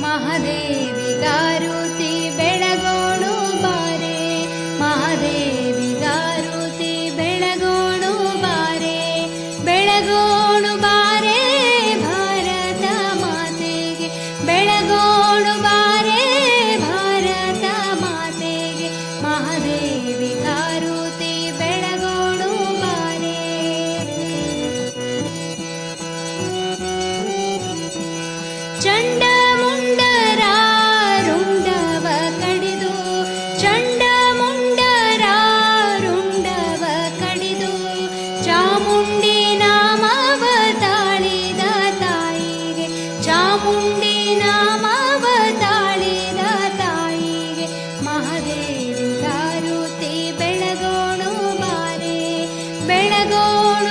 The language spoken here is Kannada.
ಮಹಾದೇವಿಗಾರುತಿ ಬೆಳಗೋಣು ಬಾರೆ ಮಹಾದೇವಿಗಾರುತಿ ಬೆಳಗೋಣು ಬಾರೆ ಬೆಳಗೋಣು ಬಾರೆ ಭಾರತ ಮಾತೆಗೆ ಬೆಳಗೋಣು ಬಾರೆ ಭಾರತ ಮಾತೆಗೆ ಮಹಾದೇವಿಗಾರುತಿ ಬೆಳಗೋಣು ಬಾರೆ. ಚಂಡ ण्डीनामावताी दताी चामुण्डीनामावताी दताी महादेव गारुति बेणगण मारे बेणगण